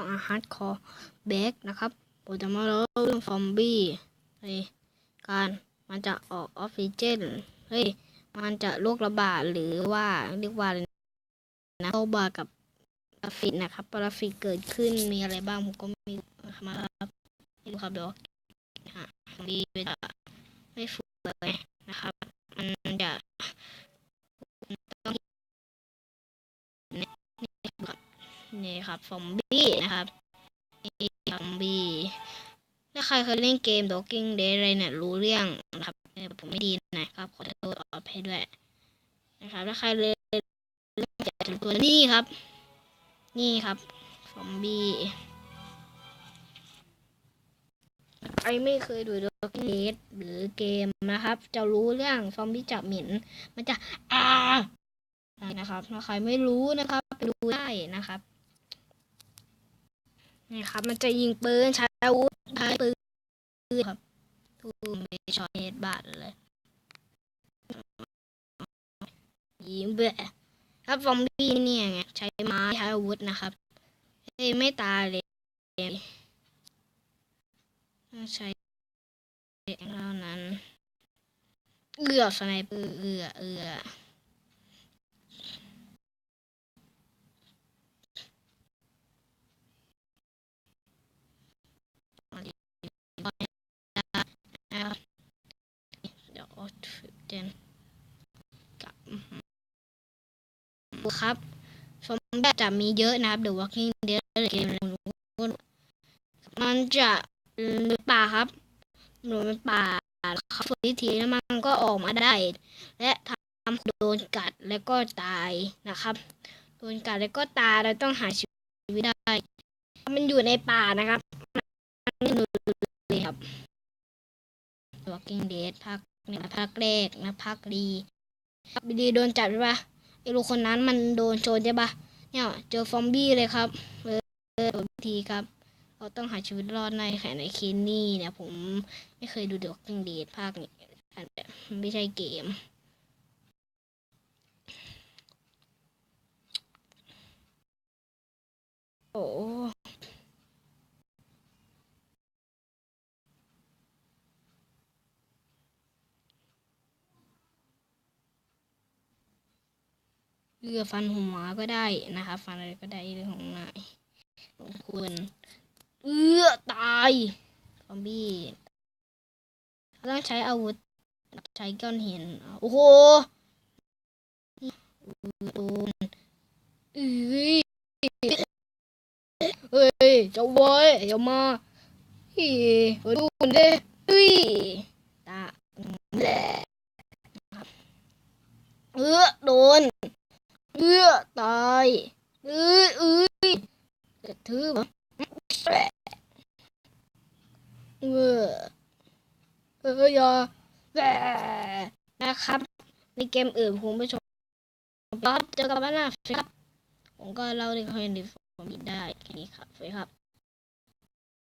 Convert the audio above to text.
ต้องอาฮาร์ดคอร์เบกนะครับผมจะมาเล่าเรื่องซอมบี้ในการมันจะออกออกซิเจนเฮ้ยมันจะโรคระบาดหรือว่าเรียกว่าอะไรนะโรคระบากับปรสิตนะครับปรสิตเกิดขึ้นมีอะไรบ้างผมก็ไม่รู้นะครับมาครับไม่รู้ครับเดี๋ยวหาซอมบี้จะไม่ฟูเลยนะครับ มันจะต้อง นี่ครับซอมบี้นะครับนี่ซอมบี้ถ้าใครเคยเล่นเกม Talking Dead อะไรเนี่ยรู้เรื่องนะครับเออผมไม่ดีนะครับ ขอโทษออภัยด้วย นะครับถ้าใครเลยจะถึงตัวนี่ครับ นี่ครับซอมบี้ใครไม่เคยดู Talking Dead หรือเกมนะครับ จะรู้เรื่องซอมบี้จับหมิ่นมันจะอ่านะครับถ้าใครไม่รู้นะครับไปดูได้นะครับ นี่ครับ มันจะยิงปืนใช้อาวุธใช้ปืนครับทูมไปช็อตเฮดบาดเลยยิงเบะครับซอมบี้เนี่ยไงใช้ไม้ใช้อาวุธนะครับไม่ตายเลยใช้เท่านั้น เอือสไนเปอร์เอือเอือนะครับเดี๋ยว เจนกับครับซอมบี้จะมีเยอะนะครับ The Walking Dead เกมมันจะในป่าครับหนูเป็นป่าเขาฝึกวิธีแล้วมันก็ออกมาได้ และทำโดนกัดแล้วก็ตายนะครับ โดนกัดแล้วก็ตายเราต้องหาชีวิตได้ มันอยู่ในป่านะครับมันไม่รู้เลยครับ Walking Dead ภาค เนี่ยภาคแรกนะภาคดีภาคดีโดนจับใช่ปะไอ้ลูกคนนั้นมันโดนโจรใช่ปะเนี่ยเจอซอมบี้เลยครับเออเออวิธีครับเราต้องหาชีวิตรอดในแข่ในเคนนี่เนี่ยผมไม่เคยดู The Walking Dead ภาคนี้อันแบบไม่ใช่เกมโอ้ เลือฟันหัวก็ได้นะคะฟันอะไรก็ได้เรื่องของนายคุณเอื้อตายซอมบี้ต้องใช้อาวุธ ใช้ก้อนหินโอ้โหโดนเอ้ยเฮ้ยเจ้าบอยเจ้ามาเฮ้ยดูเด้เฮ้ยตาแหลเออโดน เออตายเอ้ยเอ้ยกระทืบเออเอออย่าแหละนะครับ ในเกมอื่นผมไปชมครับเจอกันบ้านหน้าครับ ผมก็เล่าในคอมเมนต์ผมได้แค่นี้ครับสวัสดีครับ